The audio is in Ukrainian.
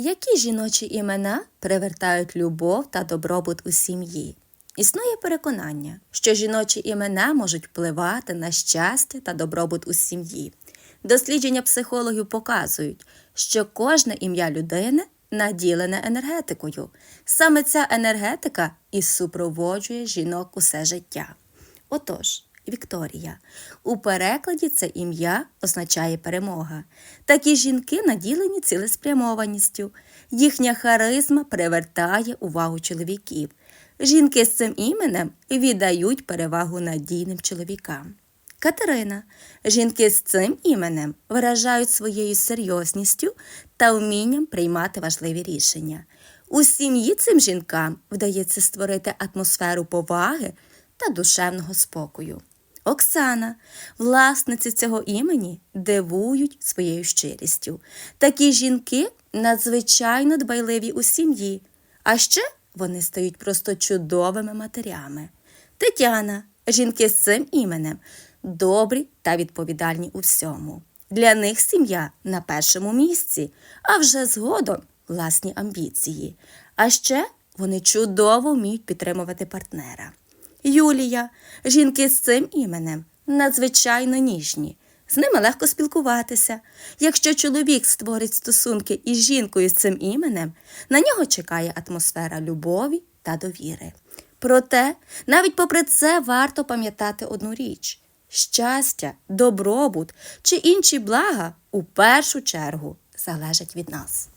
Які жіночі імена привертають любов та добробут у сім'ї? Існує переконання, що жіночі імена можуть впливати на щастя та добробут у сім'ї. Дослідження психологів показують, що кожне ім'я людини наділене енергетикою. Саме ця енергетика і супроводжує жінок усе життя. Отож, Вікторія. У перекладі це ім'я означає перемога. Такі жінки наділені цілеспрямованістю. Їхня харизма привертає увагу чоловіків. Жінки з цим іменем віддають перевагу надійним чоловікам. Катерина. Жінки з цим іменем виражають своєю серйозністю та вмінням приймати важливі рішення. У сім'ї цим жінкам вдається створити атмосферу поваги та душевного спокою. Оксана, власниці цього імені, дивують своєю щирістю. Такі жінки надзвичайно дбайливі у сім'ї, а ще вони стають просто чудовими матерями. Тетяна, жінки з цим іменем, добрі та відповідальні у всьому. Для них сім'я на першому місці, а вже згодом власні амбіції. А ще вони чудово вміють підтримувати партнера. Юлія, жінки з цим іменем надзвичайно ніжні. З ними легко спілкуватися. Якщо чоловік створить стосунки із жінкою з цим іменем, на нього чекає атмосфера любові та довіри. Проте, навіть попри це, варто пам'ятати одну річ: щастя, добробут чи інші блага у першу чергу залежать від нас.